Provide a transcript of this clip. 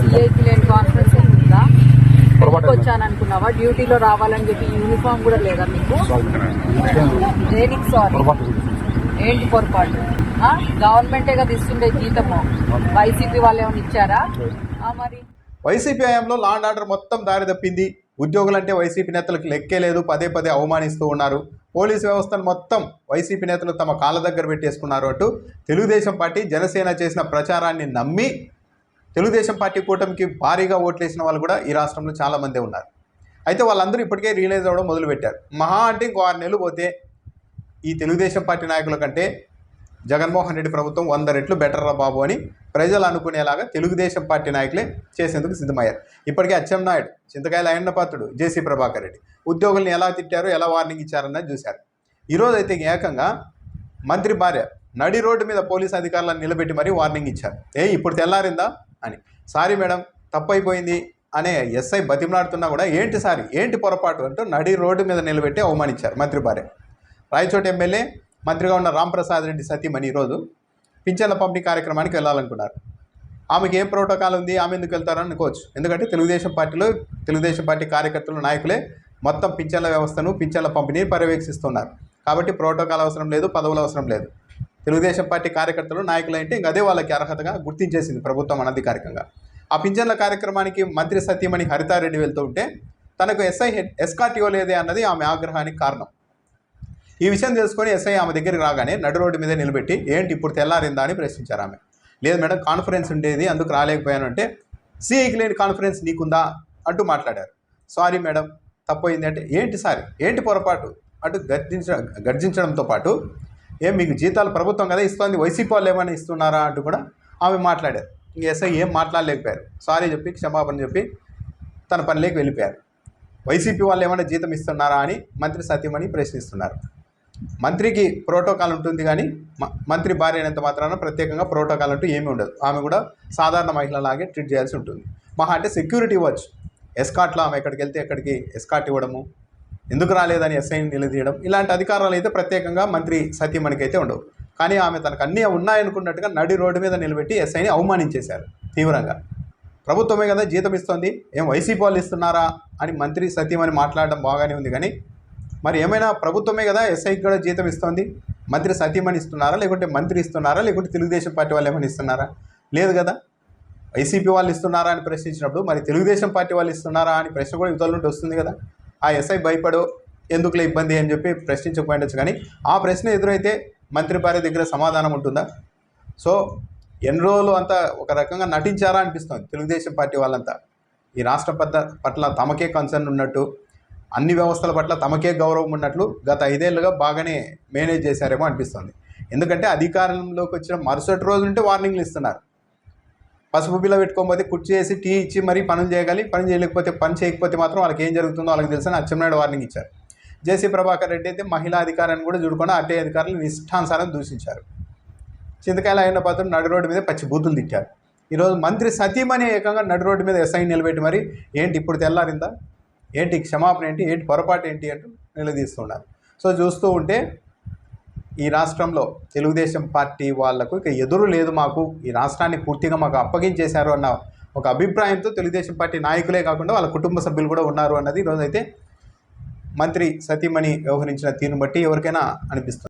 సిఐకి లేని కాన్ఫరెన్స్ ఉందా? వచ్చాను అనుకున్నావా డ్యూటీలో రావాలని చెప్పి యూనిఫామ్ కూడా లేదా మీకు? దేనికి సారీ. ఏంటి పొరపాటు? ఆ? గవర్నమెంటే కదా ఇస్తుండే జీతము. వైసీపీ వాళ్ళు ఏమైనా ఇచ్చారా? ఆ, మరి? వైసీపీ హయాంలో లా అండ్ ఆర్డర్ మొత్తం దారి తప్పింది. ఉద్యోగులంటే వైసీపీ నేతలకు లెక్కే లేదు పదే పదే అవమానిస్తూ ఉన్నారు. పోలీసు వ్యవస్థను మొత్తం వైసీపీ నేతలు తమ కాళ్ళ దగ్గర పెట్టేసుకున్నారు అంటూ తెలుగుదేశం పార్టీ జనసేన చేసిన ప్రచారాన్ని నమ్మి తెలుగుదేశం పార్టీ కూటమికి భారీగా ఓట్లేసిన వాళ్ళు కూడా ఈ రాష్ట్రంలో చాలామందే ఉన్నారు. అయితే వాళ్ళందరూ ఇప్పటికే రియలైజ్ అవ్వడం మొదలుపెట్టారు. మహా అంటే ఇంకో ఆరు నెలలు పోతే ఈ తెలుగుదేశం పార్టీ నాయకుల కంటే జగన్మోహన్ రెడ్డి ప్రభుత్వం వంద రెట్లు బెటర్ రా బాబు అని ప్రజలు అనుకునేలాగా తెలుగుదేశం పార్టీ నాయకులే చేసేందుకు సిద్ధమయ్యారు. ఇప్పటికే అచ్చెన్నాయుడు చింతకాయల అయ్యన్నపాత్రుడు జేసీ ప్రభాకర్ రెడ్డి ఉద్యోగుల్ని ఎలా తిట్టారు ఎలా వార్నింగ్ ఇచ్చారన్నది చూశారు. ఈరోజు అయితే ఏకంగా మంత్రి భార్య నడి రోడ్డు మీద పోలీస్ అధికారులను నిలబెట్టి మరీ వార్నింగ్ ఇచ్చారు. ఏ ఇప్పుడు తెల్లారిందా అని. సారీ మేడం తప్పైపోయింది అనే ఎస్ఐ బతిమలాడుతున్నా కూడా ఏంటి సారీ ఏంటి పొరపాటు అంటూ నడి రోడ్డు మీద నిలబెట్టి అవమానించారు మంత్రి భార్య. రాయచోటి ఎమ్మెల్యే మంత్రిగా ఉన్న రాంప్రసాద్ రెడ్డి సతీమణి ఈరోజు పింఛన్ల పంపిణీ కార్యక్రమానికి వెళ్ళాలనుకున్నారు. ఆమెకి ఏం ప్రోటోకాల్ ఉంది? ఆమె ఎందుకు వెళ్తారని అనుకోవచ్చు. ఎందుకంటే తెలుగుదేశం పార్టీలో తెలుగుదేశం పార్టీ కార్యకర్తలు నాయకులే మొత్తం పింఛన్ల వ్యవస్థను పింఛన్ల పంపిణీ పర్యవేక్షిస్తున్నారు. కాబట్టి ప్రోటోకాల్ అవసరం లేదు పదవులు అవసరం లేదు. తెలుగుదేశం పార్టీ కార్యకర్తలు నాయకులు అంటే ఇంక అదే వాళ్ళకి అర్హతగా గుర్తించేసింది ప్రభుత్వం అనధికారికంగా. ఆ పింఛన్ల కార్యక్రమానికి మంత్రి సతీమణి హరితారెడ్డి వెళ్తూ ఉంటే తనకు ఎస్ఐ హెడ్ ఎస్కాట్ ఇవ్వలేదే అన్నది ఆమె ఆగ్రహానికి కారణం. ఈ విషయం తెలుసుకొని ఎస్ఐ ఆమె దగ్గరికి రాగానే నడు రోడ్డు మీద నిలబెట్టి ఏంటి ఇప్పుడు తెల్లారిందా? అని ప్రశ్నించారు ఆమె. లేదు మేడం కాన్ఫరెన్స్ ఉండేది అందుకు రాలేకపోయాను అంటే సిఐకి లేని కాన్ఫరెన్స్ నీకుందా? అంటూ మాట్లాడారు. సారీ మేడం తప్పయింది అంటే ఏంటి సారీ? ఏంటి పొరపాటు? అంటూ గర్జించ గర్జించడంతో పాటు ఏం మీకు జీతాలు ప్రభుత్వం కదా ఇస్తుంది వైసీపీ వాళ్ళు ఏమైనా ఇస్తున్నారా? అంటూ కూడా ఆమె మాట్లాడారు. ఇంక ఎస్ఐ ఏం మాట్లాడలేకపోయారు. సారీ చెప్పి క్షమాపణ చెప్పి తన పనిలోకి వెళ్ళిపోయారు. వైసీపీ వాళ్ళు ఏమైనా జీతం ఇస్తున్నారా? అని మంత్రి సత్యమణి ప్రశ్నిస్తున్నారు. మంత్రికి ప్రోటోకాల్ ఉంటుంది కానీ మ- మంత్రి భార్య అయినంత మాత్రాన ప్రత్యేకంగా ప్రోటోకాల్ అంటూ ఏమీ ఉండదు. ఆమె కూడా సాధారణ మహిళలాగే ట్రీట్ చేయాల్సి ఉంటుంది. మహా అంటే సెక్యూరిటీ ఇవ్వచ్చు ఎస్కాట్లో ఆమె ఎక్కడికి వెళ్తే ఎక్కడికి ఎస్కాట్ ఇవ్వడము ఎందుకు రాలేదని ఎస్ఐని నిలదీయడం ఇలాంటి అధికారాలు అయితే ప్రత్యేకంగా మంత్రి సతీమణికి అయితే ఉండవు. కానీ ఆమె తనకు అన్నీ ఉన్నాయనుకున్నట్టుగా నడి రోడ్డు మీద నిలబెట్టి ఎస్ఐని అవమానించేశారు తీవ్రంగా. ప్రభుత్వమే కదా జీతం ఇస్తుంది ఏం వైసీపీ వాళ్ళు ఇస్తున్నారా అని మంత్రి సత్యమని మాట్లాడడం బాగానే ఉంది కానీ మరి ఏమైనా ప్రభుత్వమే కదా ఎస్ఐకి కూడా జీతం ఇస్తుంది? మంత్రి సత్యమని ఇస్తున్నారా? లేకుంటే మంత్రి ఇస్తున్నారా? లేకుంటే తెలుగుదేశం పార్టీ వాళ్ళు ఏమైనా ఇస్తున్నారా? లేదు కదా. వైసీపీ వాళ్ళు ఇస్తున్నారా అని ప్రశ్నించినప్పుడు మరి తెలుగుదేశం పార్టీ వాళ్ళు ఇస్తున్నారా అని ప్రశ్న కూడా ఇతరుల నుండి వస్తుంది కదా. ఆ ఎస్ఐ భయపడో ఎందుకులే ఇబ్బంది అని చెప్పి ప్రశ్నించకపోయిండొచ్చు కానీ ఆ ప్రశ్న ఎదురైతే మంత్రి భార్య దగ్గర సమాధానం ఉంటుందా? సో ఎన్ని రోజులు అంతా ఒక రకంగా నటించారా అనిపిస్తుంది తెలుగుదేశం పార్టీ వాళ్ళంతా? ఈ రాష్ట్ర పట్ల తమకే కన్సర్న్ ఉన్నట్టు అన్ని వ్యవస్థల పట్ల తమకే గౌరవం ఉన్నట్లు గత ఐదేళ్ళుగా బాగానే మేనేజ్ చేశారేమో అనిపిస్తుంది. ఎందుకంటే అధికారంలోకి వచ్చిన మరుసటి రోజు నుంటే వార్నింగ్లు ఇస్తున్నారు. పసుపు బిల్ల పెట్టుకోకపోతే కుర్చీ చేసి టీ ఇచ్చి మరీ పనులు చేయగలి పని చేయలేకపోతే పని చేయకపోతే మాత్రం వాళ్ళకి ఏం జరుగుతుందో వాళ్ళకి తెలుసని అచ్చెన్నాయుడు వార్నింగ్ ఇచ్చారు. జేసీ ప్రభాకర్ రెడ్డి అయితే మహిళా అధికారాన్ని కూడా చూడకుండా అటే అధికారులు నిష్ఠానుసారం దూషించారు. చింతకాయల అయిన పాత్ర నడు రోడ్డు మీద పచ్చి బూతులు తిట్టారు. ఈరోజు మంత్రి సతీమణి ఏకంగా నడు రోడ్డు మీద ఎస్ఐ నిలబెట్టి మరి ఏంటి ఇప్పుడు తెల్లారిందా? ఏంటి క్షమాపణ ఏంటి ఏంటి పొరపాటు ఏంటి అంటూ నిలదీస్తున్నారు సో చూస్తూ ఉంటే ఈ రాష్ట్రంలో తెలుగుదేశం పార్టీ వాళ్ళకు ఇక ఎదురు లేదు మాకు ఈ రాష్ట్రాన్ని పూర్తిగా మాకు అప్పగించేశారు అన్న ఒక అభిప్రాయంతో తెలుగుదేశం పార్టీ నాయకులే కాకుండా వాళ్ళ కుటుంబ సభ్యులు కూడా ఉన్నారు అన్నది ఈరోజు అయితే మంత్రి సతీమణి వ్యవహరించిన తీరును బట్టి ఎవరికైనా అనిపిస్తుంది.